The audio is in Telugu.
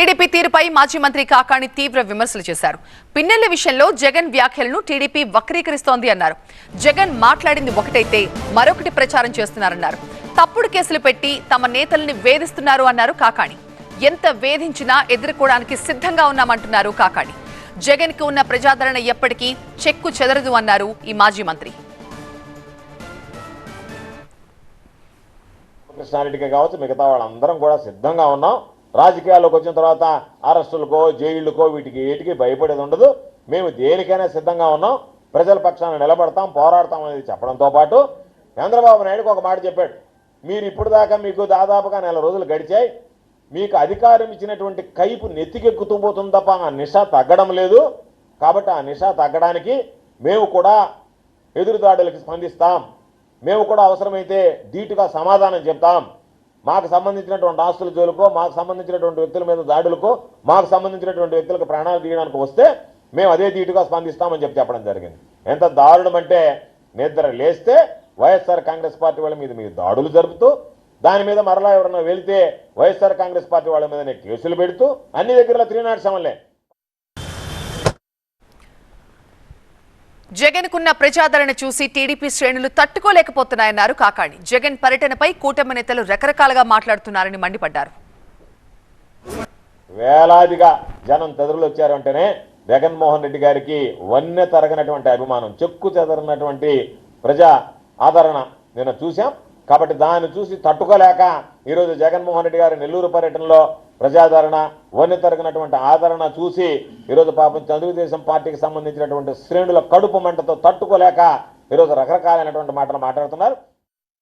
టీడీపీ తీరుపై మాజీ మంత్రి కాకాణి తీవ్ర విమర్శలు చేశారు. పిన్నెల్ల విషయంలో జగన్ వ్యాఖ్యలను టీడీపీ వక్రీకరిస్తోంది అన్నారు. జగన్ మాట్లాడింది ఒకటైతే మరొకటి ప్రచారం చేస్తున్నారన్నారు. తప్పుడు కేసులు పెట్టి తమ నేతల్ని వేధిస్తున్నారు అన్నారు కాకాణి. ఎంత వేధించినా ఎదుర్కోవడానికి సిద్ధంగా ఉన్నామంటున్నారు కాకాణి. జగన్కి ఉన్న ప్రజాదరణ ఎప్పటికీ చెక్కు చెదరదు అన్నారు ఈ మాజీ మంత్రి. కృష్ణారెడ్డికి కావచ్చు మిగతా వాళ్ళందరం కూడా సిద్ధంగా ఉన్నాం. రాజకీయాల్లోకి వచ్చిన తర్వాత అరెస్టులకో జైళ్ళకో వీటికి ఏటికి భయపడేది ఉండదు. మేము దేనికైనా సిద్ధంగా ఉన్నాం. ప్రజల పక్షాన నిలబడతాం పోరాడతాం అనేది చెప్పడంతో పాటు చంద్రబాబు నాయుడుకి ఒక మాట చెప్పాడు. మీరు ఇప్పుడు దాకా మీకు దాదాపుగా నెల రోజులు గడిచాయి. మీకు అధికారం ఇచ్చినటువంటి కైపు నెత్తికెక్కుతూ పోతుంది తప్ప ఆ నిష తగ్గడం లేదు. కాబట్టి ఆ నిష తగ్గడానికి మేము కూడా ఎదురుదాడులకు స్పందిస్తాం. మేము కూడా అవసరమైతే ధీటుగా సమాధానం చెప్తాం. మాకు సంబంధించినటువంటి ఆస్తుల జోలుకో మాకు సంబంధించినటువంటి వ్యక్తుల మీద దాడులకో మాకు సంబంధించినటువంటి వ్యక్తులకు ప్రాణాలు తీయడానికి వస్తే మేము అదే ధీటుగా స్పందిస్తామని చెప్పి చెప్పడం జరిగింది. ఎంత దారుణం అంటే నిద్ర లేస్తే వైఎస్ఆర్ కాంగ్రెస్ పార్టీ వాళ్ళ మీద మీరు దాడులు జరుపుతూ దాని మీద మరలా ఎవరన్నా వెళితే వైఎస్ఆర్ కాంగ్రెస్ పార్టీ వాళ్ళ మీద కేసులు పెడుతూ అన్ని దగ్గరలో త్రీ సమలే జగన్ కున్న ప్రజాదరణ చూసి టీడీపీ శ్రేణులు తట్టుకోలేకపోతున్నాయన్నారు కాకాణి. జగన్ పర్యటనపై కూటమి నేతలు రకరకాలుగా మాట్లాడుతున్నారని మండిపడ్డారు. వేలాదిగా జనం తెదరులు వచ్చారంటేనే జగన్మోహన్ రెడ్డి గారికి వన్నె తరగనటువంటి అభిమానం చెక్కు చెదరినటువంటి ప్రజా ఆదరణ నిన్న చూశాం. కాబట్టి దాన్ని చూసి తట్టుకోలేక ఈరోజు జగన్మోహన్ రెడ్డి గారి నెల్లూరు పర్యటనలో ప్రజాదరణ వన్య తరగినటువంటి ఆదరణ చూసి ఈరోజు పాపం తెలుగుదేశం పార్టీకి సంబంధించినటువంటి శ్రేణుల కడుపు మంటతో తట్టుకోలేక ఈరోజు రకరకాలైనటువంటి మాటలు మాట్లాడుతున్నారు.